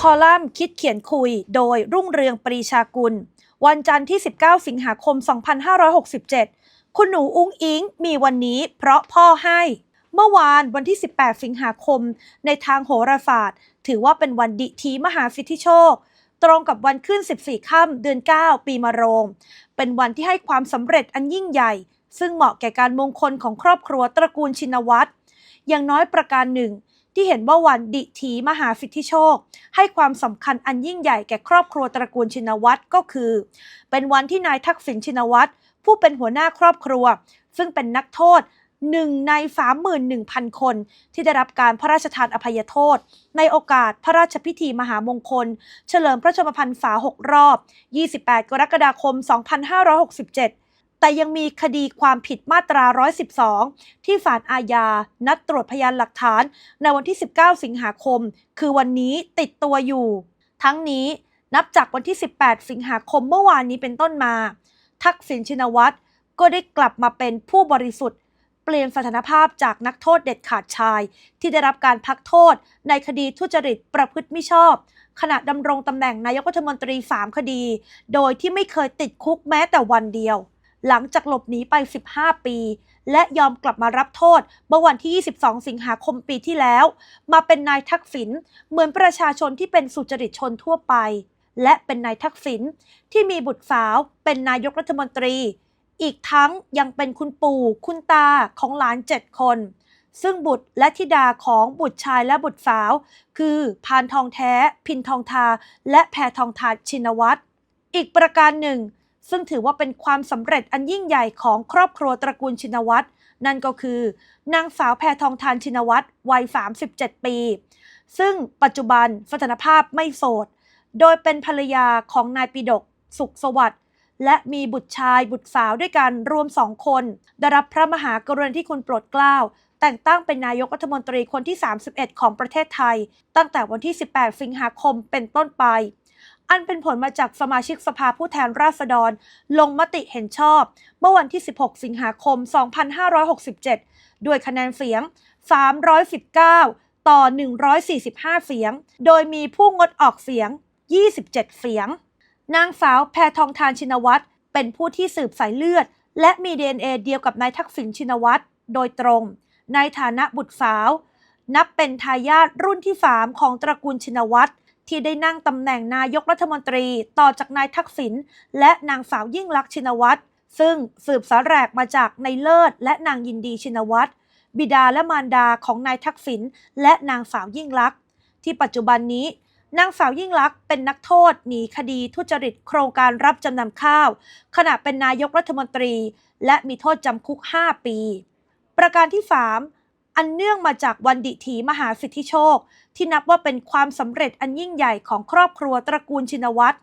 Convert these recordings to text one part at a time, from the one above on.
คอลัมน์คิดเขียนคุยโดยรุ่งเรืองปรีชากุล วันจันทร์ที่ 19 สิงหาคม 2567 คุณหนูอุ้งอิงมีวันนี้เพราะพ่อให้ เมื่อวานวันที่ 18 สิงหาคม ในทางโหราศาสตร์ ถือว่าเป็นวันดิทีมหาสิทธิโชค ตรงกับวันขึ้น 14 ค่ำเดือน 9 ปีมะโรง เป็นวันที่ให้ความสำเร็จอันยิ่งใหญ่ ซึ่งเหมาะแก่การมงคลของครอบครัวตระกูลชินวัตรอย่างน้อยประการหนึ่ง ที่เห็นว่าวันดิถีมหาสิทธิโชค ให้ความสำคัญอันยิ่งใหญ่แก่ครอบครัวตระกูลชินวัตรก็คือ เป็นวันที่นายทักษิณชินวัตรผู้เป็นหัวหน้าครอบครัว ซึ่งเป็นนักโทษหนึ่งใน 31,000 คนที่ได้รับการพระราชทานอภัยโทษ ในโอกาสพระราชพิธีมหามงคล เฉลิมพระชนมพรรษา 6 รอบ 28 กรกฎาคม 2567 แต่ยังมีคดีความผิดมาตรา 112 ที่ศาลอาญา นัดตรวจพยานหลักฐาน ในวันที่ 19 สิงหาคม คือวันนี้ติดตัวอยู่ ทั้งนี้นับจากวันที่ 18 สิงหาคมเมื่อวานนี้เป็นต้นมา ทักษิณชินวัตรก็ได้กลับมาเป็นผู้บริสุทธิ์ เปลี่ยนสถานภาพจากนักโทษเด็ดขาดชาย ที่ได้รับการพักโทษ ในคดีทุจริตประพฤติมิชอบ ขณะดำรงตำแหน่งนายกรัฐมนตรี 3 คดี โดยที่ไม่เคยติดคุกแม้แต่วันเดียว หลังจากหลบหนีไป 15 ปี และยอมกลับมารับโทษเมื่อวันที่ 22 สิงหาคมปีที่แล้ว มาเป็นนายทักษิณเหมือนประชาชนที่เป็นสุจริตชนทั่วไป และเป็นนายทักษิณที่มีบุตรสาวเป็นนายกรัฐมนตรี อีกทั้งยังเป็นคุณปู่คุณตาของหลานเจ็ดคน ซึ่งบุตรและธิดาของบุตรชายและบุตรสาว คือพานทองแท้ พินทองทา และแพรทองทาชินวัตรอีกประการหนึ่ง ซึ่งถือว่าเป็นความสำเร็จอันยิ่งใหญ่ของครอบครัวตระกูลชินวัตรนั่นก็คือ นางสาวแพรทองทานชินวัตรวัย 37 ปี ซึ่งปัจจุบันสถานภาพไม่โสด โดยเป็นภรรยาของนายปิดก สุขสวัสดิ์และมีบุตรชายบุตรสาวด้วยกันรวมสองคน ได้รับพระมหากรุณาธิคุณโปรดเกล้า แต่งตั้งเป็นนายกรัฐมนตรีคนที่ 31 ของประเทศไทย ตั้งแต่วันที่ 18 สิงหาคมเป็นต้นไป อันเป็นผลมาจากสมาชิกสภาผู้แทนราษฎร ลงมติเห็นชอบ เมื่อวันที่ 16 สิงหาคม 2567 ด้วยคะแนนเสียง 319 ต่อ 145 เสียง โดยมีผู้งดออกเสียง 27 เสียง นางสาวแพทองทานชินวัตรเป็นผู้ที่สืบสายเลือด และมี DNA เดียวกับนายทักษิณชินวัตรโดยตรง ในฐานะบุตรสาว นับเป็นทายาทรุ่นที่ 3 ของตระกูลชินวัตร ที่ได้นั่งตำแหน่งนายกรัฐมนตรีต่อจากนายทักษิณและนางสาวยิ่งลักษณ์ชินวัตรซึ่งสืบสาแรกมาจากในเลิศและนางยินดีชินวัตรบิดาและมารดาของนายทักษิณและนางสาวยิ่งลักษณ์ที่ปัจจุบันนี้นางสาวยิ่งลักษณ์เป็นนักโทษหนีคดีทุจริตโครงการรับจำนำข้าว ขณะเป็นนายกรัฐมนตรี และมีโทษจำคุก 5 ปี ประการที่ 3 อันเนื่องมาจากวันดิถีมหาสิทธิโชค ที่นับว่าเป็นความสำเร็จอันยิ่งใหญ่ของครอบครัวตระกูลชินวัตร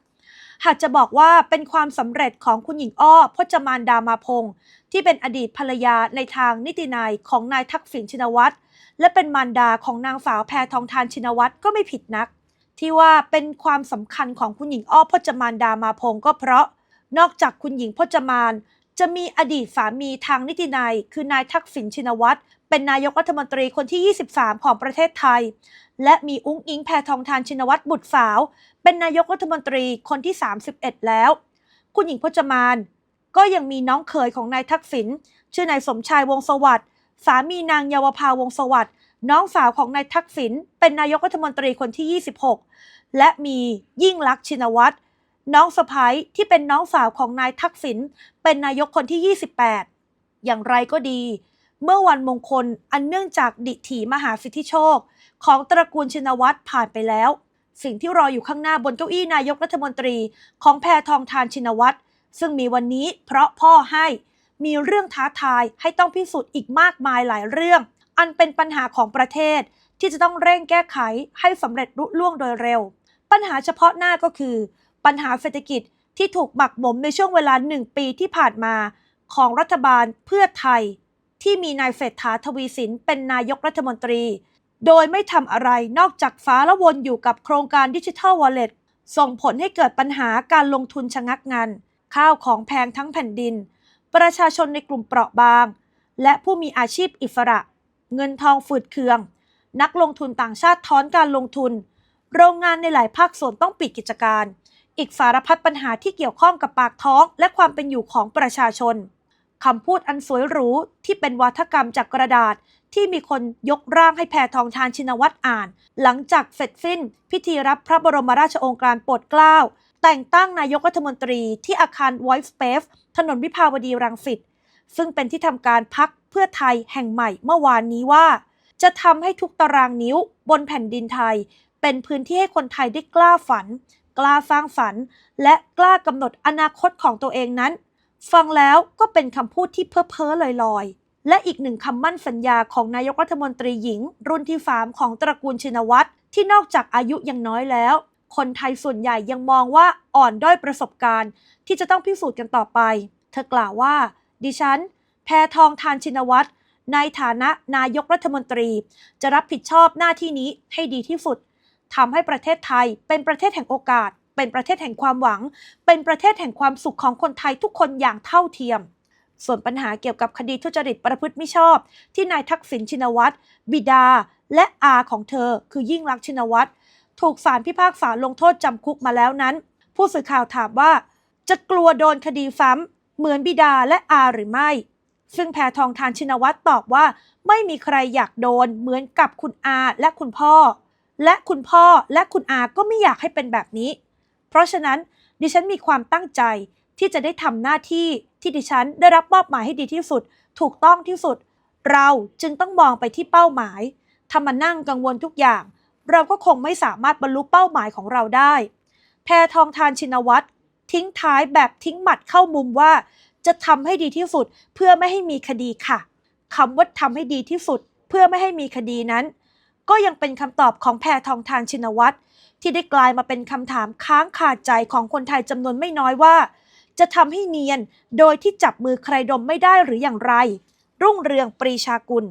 หากจะบอกว่าเป็นความสำเร็จของคุณหญิงอ้อพจมานดามาพงศ์ที่เป็นอดีตภรรยาในทางนิตินายของนายทักษิณชินวัตรและเป็นมารดาของนางสาวแพทองทานชินวัตรก็ไม่ผิดนัก ที่ว่าเป็นความสำคัญของคุณหญิงอ้อพจมานดามาพงศ์ก็เพราะ นอกจากคุณหญิงพจมาน จะมีอดีตสามีทางนิตินายคือนายทักษิณชินวัตรเป็นนายกรัฐมนตรีคนที่ 23 ของประเทศไทย และมีอุ้งอิงแพทองทานชินวัตรบุตรสาว เป็นนายกรัฐมนตรีคนที่ 31 แล้ว คุณหญิงพจมาน ก็ยังมีน้องเขยของนายทักษิณชื่อนายสมชายวงศ์สวัสดิ์สามีนางเยาวภาวงศ์สวัสดิ์น้องสาวของนายทักษิณเป็นนายกรัฐมนตรีคนที่ 26 และมียิ่งลักษณ์ชินวัตร น้องสะพ้ยที่เป็นน้องสาวของนายทักษิณเป็นนายกคนที่ 28 อย่างไรก็ดี เมื่อวันมงคลอันเนื่องจากดิถีมหาสิทธิโชค ของตระกูลชินวัตรผ่านไปแล้ว สิ่งที่รออยู่ข้างหน้าบนเก้าอี้นายกรัฐมนตรีของแพทองทานชินวัตรซึ่งมีวันนี้เพราะพ่อให้มีเรื่องท้าทายให้ต้องพิสูจน์อีกมากมายหลายเรื่อง อันเป็นปัญหาของประเทศที่จะต้องเร่งแก้ไขให้สำเร็จรุ่ล่วงโดยเร็ว ปัญหาเฉพาะหน้าก็คือ ปัญหาเศรษฐกิจที่ถูกหมักหมมในช่วงเวลาหนึ่งปีที่ผ่านมาของรัฐบาลเพื่อไทย ที่มีนายเศรษฐาทวีสินเป็นนายกรัฐมนตรี โดยไม่ทำอะไรนอกจากฟ้าละวนอยู่กับโครงการดิจิทัลวอลเล็ตส่งผลให้เกิดปัญหาการลงทุนชะงักงานข้าวของแพงทั้งแผ่นดิน ประชาชนในกลุ่มเปราะบาง และผู้มีอาชีพอิสระ เงินทองฝืดเคือง นักลงทุนต่างชาติทอนการลงทุน โรงงานในหลายภาคส่วนต้องปิดกิจการ อีกสารพัดปัญหาที่เกี่ยวข้องกับปากท้องและความเป็นอยู่ของประชาชนคำพูดอันสวยหรูที่เป็นวาทกรรมจากกระดาษที่มีคนยกร่างให้แพทองทานชินวัตรอ่าน หลังจากเสร็จสิ้น พิธีรับพระบรมราชโองการโปรดเกล้า แต่งตั้งนายกรัฐมนตรีที่อาคาร White Space ถนนวิภาวดีรังสิตซึ่งเป็นที่ทำการพักเพื่อไทยแห่งใหม่เมื่อวานนี้ว่า จะทำให้ทุกตารางนิ้วบนแผ่นดินไทย เป็นพื้นที่ให้คนไทยได้กล้าฝัน กล้าสร้างฝัน และกล้ากำหนดอนาคตของตัวเองนั้น ฟังแล้วก็เป็นคำพูดที่เพ้อเพ้อลอยๆและอีกหนึ่งคำมั่นสัญญาของนายกรัฐมนตรีหญิง รุ่นที่สามของตระกูลชินวัตรที่นอกจากอายุยังน้อยแล้ว คนไทยส่วนใหญ่ยังมองว่าอ่อนด้อยประสบการณ์ ที่จะต้องพิสูจน์กันต่อไป เธอกล่าวว่า ดิฉัน แพทองทานชินวัตรในฐานะนายกรัฐมนตรี จะรับผิดชอบหน้าที่นี้ให้ดีที่สุด ทำให้ประเทศไทยเป็นประเทศแห่งโอกาส เป็นประเทศแห่งความหวัง เป็นประเทศแห่งความสุขของคนไทยทุกคนอย่างเท่าเทียม ส่วนปัญหาเกี่ยวกับคดีทุจริตประพฤติมิชอบ ที่นายทักษิณชินวัตรบิดา และอาของเธอ คือยิ่งรักชินวัตรถูกศาลพิพากษาลงโทษจำคุกมาแล้วนั้น ผู้สื่อข่าวถามว่า จะกลัวโดนคดีซ้ำเหมือนบิดาและอาหรือไม่ ซึ่งแพทองทานชินวัตรตอบว่า ไม่มีใครอยากโดนเหมือนกับคุณอาและคุณพ่อ และคุณพ่อและคุณอาก็ไม่อยากให้เป็นแบบนี้ เพราะฉะนั้นดิฉันมีความตั้งใจที่จะได้ทำหน้าที่ที่ดิฉันได้รับมอบหมายให้ดีที่สุด ถูกต้องที่สุด เราจึงต้องมองไปที่เป้าหมายถ้ามานั่งกังวลทุกอย่าง เราก็คงไม่สามารถบรรลุเป้าหมายของเราได้ แพทองทานชินวัตรทิ้งท้ายแบบทิ้งหมัดเข้ามุมว่า จะทำให้ดีที่สุดเพื่อไม่ให้มีคดีค่ะคำว่าทำให้ดีที่สุด เพื่อไม่ให้มีคดีนั้น ก็ยังเป็นคำตอบของแพทองทานชินวัตรที่ได้กลายมาเป็นคำถามค้างคาใจของคนไทยจำนวนไม่น้อยว่า จะทำให้เนียนโดยที่จับมือใครดมไม่ได้หรืออย่างไร รุ่งเรืองปรีชากุล